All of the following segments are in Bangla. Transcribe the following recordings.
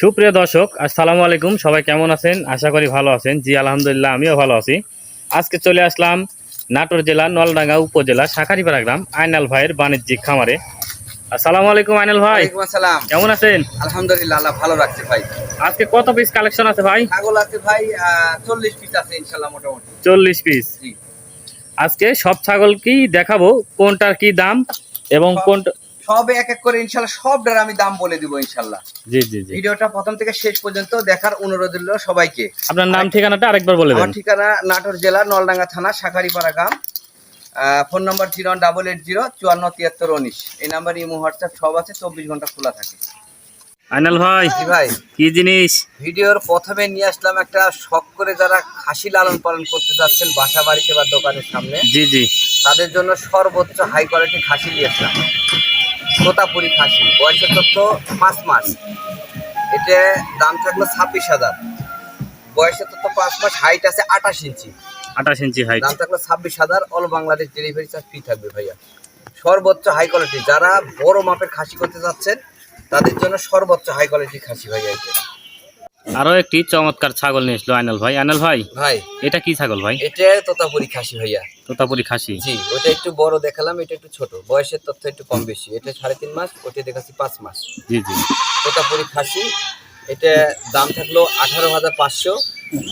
সুপ্রিয় দর্শক আসসালামু আলাইকুম। সবাই কেমন আছেন? আশা করি ভালো আছেন। জি আলহামদুলিল্লাহ আমিও ভালো আছি। আজকে চলে আসলাম নাটোর জেলা নলডাঙ্গা উপজেলা শাখারিপাড়া গ্রাম আইনাল ভাইয়ের বাণিজ্যিক খামারে। আসসালামু আলাইকুম আইনাল ভাই। আসসালাম। কেমন আছেন? আলহামদুলিল্লাহ আল্লাহ ভালো রাখছে ভাই। আজকে কত পিস কালেকশন আছে ভাই? ছাগল আছে ভাই চল্লিশ পিস আছে মোটামুটি। চল্লিশ পিস আজকে সব ছাগলকেই দেখাবো? কোনটার কি দাম? এবং কোনটা সব এক এক করে ইনশাল্লাহ সব সবটার আমি দাম বলে দিব ইনশাল্লাহ। জি জি জি। ভিডিওটা প্রথম থেকে শেষ পর্যন্ত দেখার অনুরোধ রইল সবাইকে। আপনার নাম ঠিকানাটা আরেকবার বলে আমার দেন। ঠিকানা নাটোর জেলা নলডাঙ্গা থানা শাখারিপাড়া গ্রাম। Phone number zero double eight zero চুয়ান্ন তিয়াত্তর উনিশ। এই নাম্বার ইমো হোয়াটসঅ্যাপ সব আছে চব্বিশ ঘণ্টা খোলা থাকে। আইনাল ভাই জি ভাই। কি জিনিস? ভিডিওর প্রথমে নিয়ে আসলাম একটা শখ করে যারা খাসি লালন পালন করতে যাচ্ছেন বাসা বাড়িতে বা দোকানের সামনে জি জি। তাদের জন্য সর্বোচ্চ হাই কোয়ালিটি খাসি নিয়েছিলাম তোতাপুরি খাসি। বয়সের তথ্য পাঁচ মাস। এটা দাম থাকল ছাব্বিশ হাজার। বয়সের তথ্য পাঁচ মাস হাইট আছে আঠাশ ইঞ্চি। আঠাশ ইঞ্চি হাইট দাম থাকল ছাব্বিশ হাজার all Bangladesh delivery charge free থাকবে ভাইয়া। সর্বোচ্চ হাই কোয়ালিটি যারা বড় মাপের খাসি করতে যাচ্ছেন তাদের জন্য সর্বোচ্চ হাই কোয়ালিটি খাসি ভাইয়া এটা আরও একটি চমৎকার ছাগল নিয়ে এসলো আইনাল ভাই। আইনাল ভাই ভাই। এটা কি ছাগল ভাই? এটা তোতাপুরি খাসি ভাইয়া। তোতাপুরি খাসি? জি ওটা একটু বড় দেখালাম এটা একটু ছোট। বয়সের তথ্য একটু কম বেশি। এটা সাড়ে তিন মাস ওটা দেখাচ্ছি পাঁচ মাস। জি জি। তোতাপুরি খাসি এটা দাম থাকল আঠারো হাজার পাঁচশো।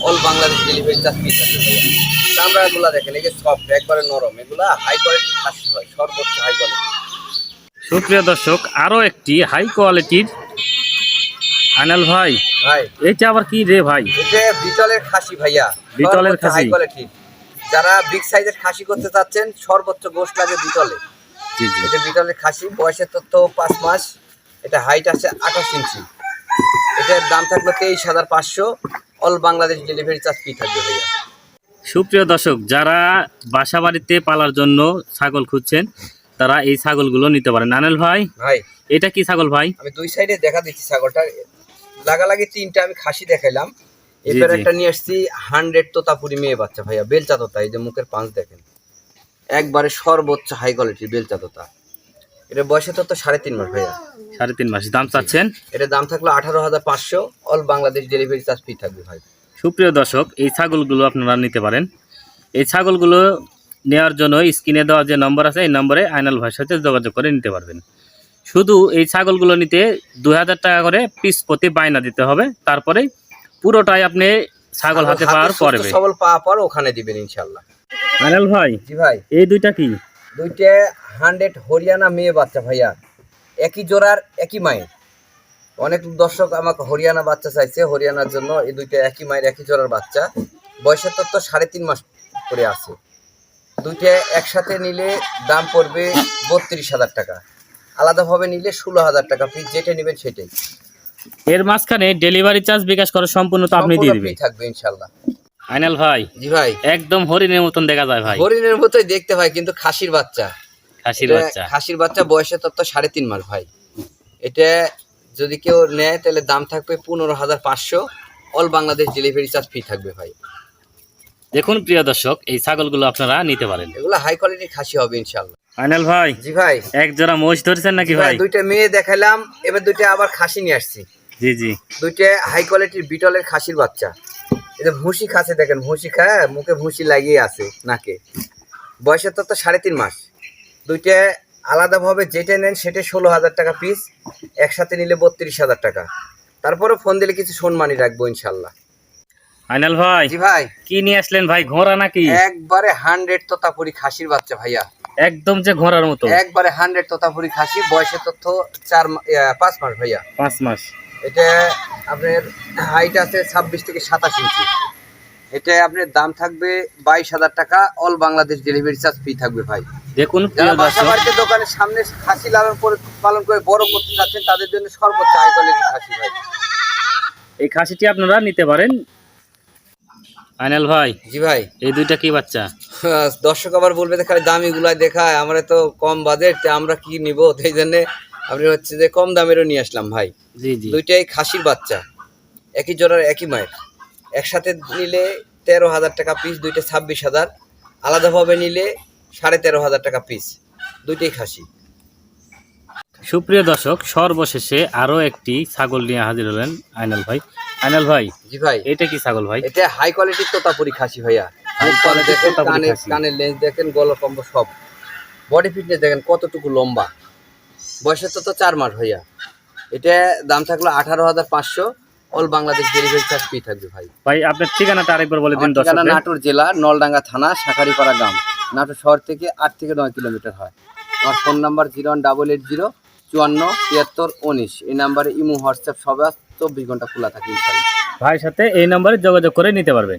All Bangladesh delivery charge free থাকবে ভাইয়া। চামড়াগুলো দেখেন এই যে সফট একবারে নরম। এগুলা হাই কোয়ালিটি খাসি হয় সর্বোচ্চ হাই কোয়ালিটি সুপ্রিয় দর্শক আরও একটি হাই কোয়ালিটির আইনাল ভাই? ভাই। এটা আবার কি রে ভাই? এটা বিটলের খাসি ভাইয়া। বিটলের খাসি। কোয়ালিটি যারা বিগ সাইজের খাসি করতে চাচ্ছেন সর্বোচ্চ গোশ লাগে বিটলে। জি জি। এটা বিটলের খাসি বয়সের তথ্য পাঁচ মাস। এটা হাইট আছে আঠাশ ইঞ্চি এটার দাম থাকল তেইশ হাজার পাঁচশো। All Bangladesh delivery charge free থাকবে ভাইয়া। সুপ্রিয় দর্শক যারা বাসা বাড়িতে পালার জন্য ছাগল খুঁজছেন তারা এই ছাগলগুলো নিতে পারেন। আনেল ভাই ভাই। এটা কি ছাগল ভাই? আমি দুই সাইডে দেখা দিচ্ছি ছাগলটা লাগালাগি তিনটা আমি খাসি দেখাইলাম। এবার একটা নিয়ে আসছি হান্ড্রেড তোতাপুরি মেয়ে বাচ্চা ভাইয়া বেলচা তোতা এই যে মুখের পাঁচ দেখেন। একবারে সর্বোচ্চ হাই কোয়ালিটির বেলচা তোতা। এটা বয়সে তো সাড়ে তিন মাস ভাইয়া। সাড়ে তিন মাস। দাম চাচ্ছেন? এটা দাম থাকল আঠারো হাজার পাঁচশো। All Bangladesh delivery charge free থাকবে ভাই। সুপ্রিয় দর্শক এই ছাগলগুলো আপনারা নিতে পারেন। এই ছাগলগুলো নেওয়ার জন্য স্ক্রিনে দেওয়া যে নম্বর আছে এই নম্বরে আইনাল ভাইয়ের সাথে যোগাযোগ করে নিতে পারবেন। শুধু এই ছাগলগুলো নিতে দুই হাজার টাকা করে পিস প্রতি বায়না দিতে হবে। তারপরে পুরোটাই আপনি ছাগল হাতে পাওয়ার পরে সবল পাওয়ার পর ওখানে দিবেন ইনশাল্লাহ আইনাল ভাই জি ভাই। এই দুইটা কি? দুইটা হান্ড্রেড হরিয়ানা মেয়ে বাচ্চা ভাইয়া। একই জোড়ার একই মায়ের। অনেক দর্শক আমাকে হরিয়ানা বাচ্চা চাইছে হরিয়ানার জন্য এই দুইটা একই মায়ের একই জোড়ার বাচ্চা। বয়সের তত্ত্ব সাড়ে তিন মাস করে আছে। দুইটা একসাথে নিলে দাম পড়বে বত্রিশ হাজার টাকা। আলাদাভাবে নিলে ষোলো হাজার টাকা। ফিস যেটা নেবেন সেটাই। এর মাঝখানে ডেলিভারি চার্জ বিকাশ করা সম্পূর্ণ তো আপনি দিয়ে দিবেন। থাকবে ইনশাল্লাহ। আইনাল ভাই জি ভাই। একদম হরিণের মতন দেখা যায় ভাই। হরিণের মতোই দেখতে ভাই কিন্তু খাসির বাচ্চা। খাসির বাচ্চা। খাসির বাচ্চা বয়সের তত্ত্ব সাড়ে তিন মাস ভাই। এটা যদি কেউ নেয় তাহলে দাম থাকবে পনেরো হাজার পাঁচশো। All Bangladesh delivery charge free থাকবে ভাই। দেখুন প্রিয় দর্শক এই ছাগলগুলো আপনারা নিতে পারেন। এগুলো হাই কোয়ালিটির খাসি হবে ইনশাল্লাহ। আইনাল ভাই? জি ভাই। এক জোড়া ধরেছেন নাকি ভাই দুইটা মেয়ে দেখালাম এবার দুইটা আবার খাসি নিয়ে আসছি। জি জি। দুইটা হাই কোয়ালিটির বিটলের খাসির বাচ্চা। এটা ভুসি খাচ্ছে দেখেন ভুসি খায় মুখে ভুসি লাগিয়ে আছে নাকে। বয়সের তো সাড়ে তিন মাস। দুইটা আলাদাভাবে যেটা নেন সেটা ষোলো হাজার টাকা পিস একসাথে নিলে বত্রিশ হাজার টাকা। তারপরে ফোন দিলে কিছু সম্মানই রাখব ইনশাল্লাহ। আইনাল ভাই? জি ভাই। কি নিয়ে আসলেন ভাই ঘোড়া নাকি? একবারে হান্ড্রেড তোতাপুরি খাসির বাচ্চা ভাইয়া। একদম যে ঘোড়ার মতো। একবারে হান্ড্রেড তোতাপুরি খাসি বয়সের তথ্য চার পাঁচ মাস ভাইয়া। পাঁচ মাস। এটা আপনার হাইট আছে ছাব্বিশ থেকে সাতাশ ইঞ্চি। এটা আপনার দাম থাকবে বাইশ হাজার টাকা all Bangladesh delivery charge free থাকবে ভাই। দেখুন প্রিয় বাসা বাড়িতে দোকানের সামনে খাসি লালন করে- পালন করে বড় করতে চাচ্ছেন তাদের জন্য সর্বোচ্চ হাই কোয়ালিটি খাসি ভাই। এই খাসিটি আপনারা নিতে পারেন আইনাল ভাই? জি ভাই। এই দুইটা কি বাচ্চা? দর্শক আবার বলবে যে খালি দামি গুলাই দেখায় আমরা তো কম বাজেট আমরা কি নিব? সেই জন্য আপনি হচ্ছে যে কম দামেরও নিয়ে আসলাম ভাই। জি জি। দুইটাই খাসির বাচ্চা একই জোড়ার একই মায়ের। একসাথে নিলে তেরো হাজার টাকা পিস দুইটা ছাব্বিশ হাজার। আলাদাভাবে নিলে সাড়ে তেরো হাজার টাকা পিস দুইটাই খাসি। সুপ্রিয় দর্শক সর্বশেষে আরও একটি ছাগল নিয়ে হাজির হলেন আইনাল ভাই। আইনাল ভাই জি ভাই। এটা কি ছাগল ভাই? এটা হাই কোয়ালিটির তোতাপুরি খাসি ভাইয়া। দেখেন কানের খাসি। কানের লেন্স দেখেন গলা কম্ব সব। বডি ফিটনেস দেখেন কতটুকু লম্বা। বয়সের তো তো চার মাস ভাইয়া। এটা দাম থাকল আঠারো হাজার পাঁচশো। All Bangladesh delivery charge free থাকবে ভাই। ভাই আপনার ঠিকানাটা আরেকবার বলে দিন ঠিকানা নাটোর জেলা নলডাঙ্গা থানা শাখারিপাড়া গ্রাম। নাটোর শহর থেকে আট থেকে নয় কিলোমিটার হয়। আমার phone number zero one double eight zero চুয়ান্ন, তিয়াত্তর, উনিশ। এই নাম্বারে ইমো, হোয়াটসঅ্যাপ সবাই চব্বিশ ঘণ্টা খোলা থাকে ভাইয়ের সাথে এই নাম্বারে যোগাযোগ করে নিতে পারবেন।